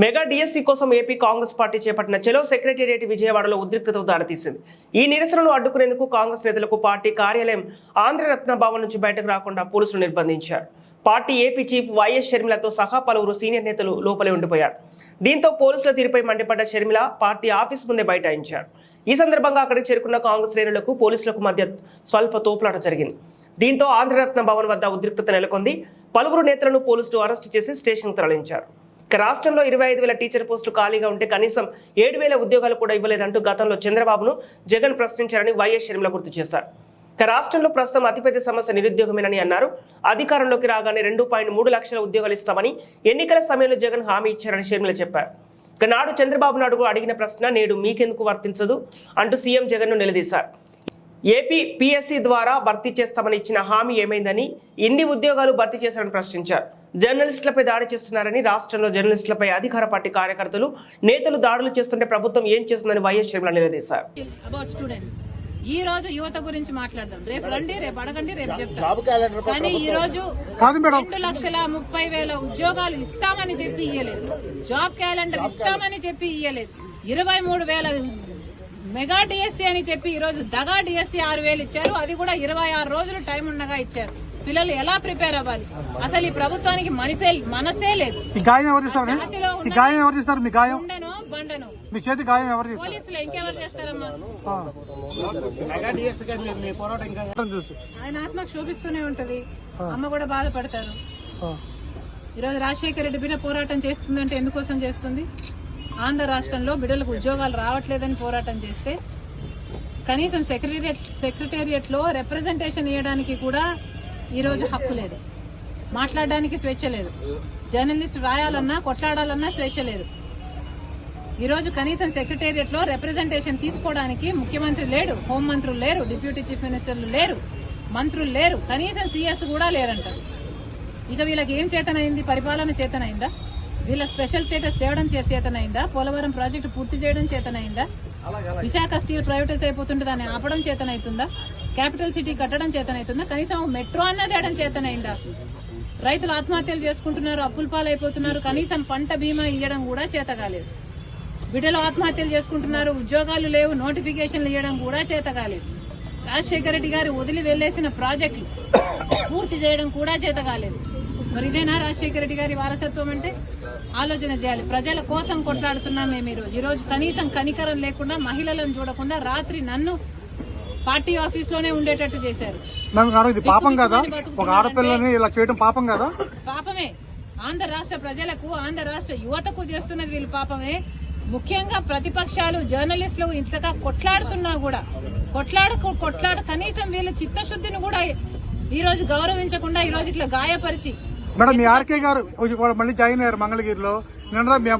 Mega DSC కోసం AP Congress party చేపట్టిన చెలో secretariat విజయవాడలో ఉద్రిక్తతకు దారితీసింది. ఈ నిరసనను అడ్డుకునేందుకు కాంగ్రెస్ నేతలకు పార్టీ కార్యాలయం ఆంధ్రరత్న భవన్ నుంచి బయటకు రాకుండా పోలీసులు నిర్బంధించారు. పార్టీ ఏపీ చీఫ్ వైఎస్ షర్మిలతో సహా పలువురు సీనియర్ నేతలు లోపలే ఉండిపోయారు. దీంతో పోలీసుల తీరుపై మండిపడ్డ షర్మిల పార్టీ ఆఫీస్ ముందే బైఠాయించారు. ఈ సందర్భంగా అక్కడికి చేరుకున్న కాంగ్రెస్ శ్రేణులకు పోలీసులకు మధ్య స్వల్ప తోపులాట జరిగింది. దీంతో ఆంధ్రరత్న భవన్ వద్ద ఉద్రిక్తత నెలకొంది. పలువురు నేతలను పోలీసులు అరెస్టు చేసి స్టేషన్కు తరలించారు. రాష్ట్రంలో ఇరవై ఐదు వేల టీచర్ పోస్టులు ఖాళీగా ఉంటే కనీసం ఏడు వేల ఉద్యోగాలు కూడా ఇవ్వలేదంటూ గతంలో చంద్రబాబును జగన్ ప్రశ్నించారని వైఎస్ షర్మిల గుర్తు చేశారు. ఇక రాష్ట్రంలో ప్రస్తుతం అతిపెద్ద సమస్య నిరుద్యోగమేనని అన్నారు. అధికారంలోకి రాగానే రెండు పాయింట్ మూడు లక్షల ఉద్యోగాలు ఇస్తామని ఎన్నికల సమయంలో జగన్ హామీ ఇచ్చారని షర్మిల చెప్పారు. ఇక నాడు చంద్రబాబు నాయుడు అడిగిన ప్రశ్న నేడు మీకెందుకు వర్తించదు అంటూ సీఎం జగన్ను నిలదీశారు. ఏపీ పిఎస్సి ద్వారా భర్తీ చేస్తామని ఇచ్చిన హామీ ఏమైందని ఎన్ని ఉద్యోగాలు భర్తీ చేశారని ప్రశ్నించారు. జర్నలిస్టులపై దాడి చేస్తున్నారని రాష్ట్రంలో జర్నలిస్టులపై అధికార పార్టీ కార్యకర్తలు నేతలు దాడులు చేస్తుంటే ప్రభుత్వం ఏం చేస్తుందని వైఎస్ షర్మిల నిలదీశారు. ఈ రోజు యువత గురించి మాట్లాడదాం. రేపు రండి రేపు అడగండి రేపు చెప్తాం. కానీ ఈ రోజు కాదు మేడం. రెండు లక్షల ముప్పై వేల ఉద్యోగాలు ఇస్తామని చెప్పి ఇయ్యలేదు. జాబ్ క్యాలెండర్ ఇస్తామని చెప్పి ఇయ్యలేదు. ఇరవై మూడు వేల మెగా డిఎస్సి అని చెప్పి ఈ రోజు దగా డిఎస్సి ఆరు వేలు ఇచ్చారు. అది కూడా ఇరవై ఆరు రోజులు టైం ఉండగా ఇచ్చారు. పిల్లలు ఎలా ప్రిపేర్ అవ్వాలి? అసలు ఈ ప్రభుత్వానికి మనసే మనసే లేదు. మీ గాయం? ఉండను బండను? మీ చేతి గాయం ఎవరు చేస్తారు? పోలీసులు ఇంకెవరు చేస్తారమ్మా? ఆయన ఆత్మ శోభిస్తూనే ఉంటది. అమ్మ కూడా బాధపడతారు. ఈరోజు రాజశేఖర రెడ్డి బిడ్డ పోరాటం చేస్తుందంటే ఎందుకోసం చేస్తుంది? ఆంధ్ర రాష్ట్రంలో బిడ్డలకు ఉద్యోగాలు రావట్లేదని పోరాటం చేస్తే కనీసం సెక్రటరియట్ సెక్రటేరియట్లో రిప్రజెంటేషన్ ఇవ్వడానికి కూడా ఈరోజు హక్కు లేదు. మాట్లాడడానికి స్వేచ్ఛ లేదు. జర్నలిస్ట్ రాయాలన్నా కొట్లాడాలన్నా స్వేచ్ఛ లేదు. ఈరోజు కనీసం సెక్రటేరియట్లో రిప్రజెంటేషన్ తీసుకోవడానికి ముఖ్యమంత్రి లేడు హోంమంత్రులు లేరు డిప్యూటీ చీఫ్ మినిస్టర్లు లేరు మంత్రులు లేరు. కనీసం సీఎస్ కూడా లేరంటారు. ఇక వీళ్ళకి ఏం చేతనైంది? పరిపాలన చేతనైందా? వీళ్ళ స్పెషల్ స్టేటస్ తేవడం చేతనైందా? పోలవరం ప్రాజెక్టు పూర్తి చేయడం చేతనైందా? విశాఖ స్టీల్ ప్రైవేటైజ్ అయిపోతుంటే దాన్ని ఆపడం చేతనైతుందా? క్యాపిటల్ సిటీ కట్టడం చేతనైతుందా? కనీసం మెట్రో అన్న తేయడం చేతనైందా? రైతులు ఆత్మహత్యలు చేసుకుంటున్నారు అప్పుల పాలైపోతున్నారు కనీసం పంట బీమా ఇవ్వడం కూడా చేత కాలేదు బిడ్డలు ఆత్మహత్యలు చేసుకుంటున్నారు ఉద్యోగాలు లేవు నోటిఫికేషన్లు ఇవ్వడం కూడా చేత కాలేదు రాజశేఖర రెడ్డి గారు వదిలి వెళ్ళేసిన ప్రాజెక్టులు పూర్తి చేయడం కూడా చేత కాలేదు మరి ఇదేనా రాజశేఖర రెడ్డి గారి వారసత్వం అంటే? ఆలోచన చేయాలి. ప్రజల కోసం కొట్లాడుతున్నాం మేము ఈరోజు. ఈరోజు కనీసం కనికరం లేకుండా మహిళలను చూడకుండా రాత్రి నన్ను పార్టీ ఆఫీస్లోనే ఉండేటట్టు చేశారు. ఇది పాపం కదా? ఒక ఆడపిల్లని ఇలా చేయడం పాపం కదా? పాపమే. ఆంధ్ర రాష్ట్ర ప్రజలకు ఆంధ్ర రాష్ట్ర యువతకు చేస్తున్నది వీళ్ళు పాపమే. ముఖ్యంగా ప్రతిపక్షాలు జర్నలిస్టులు ఇంతగా కొట్లాడుతున్నా కూడా కొట్లాడు కొట్లాడ కనీసం వీళ్ళ చిత్తశుద్ధిని కూడా ఈ రోజు గౌరవించకుండా ఈ రోజు ఇట్లా గాయపరిచి మేడం మీ ఆర్కే గారు మళ్ళీ జాయిన్ అయ్యారు మంగళగిరిలో. నిన్న మీ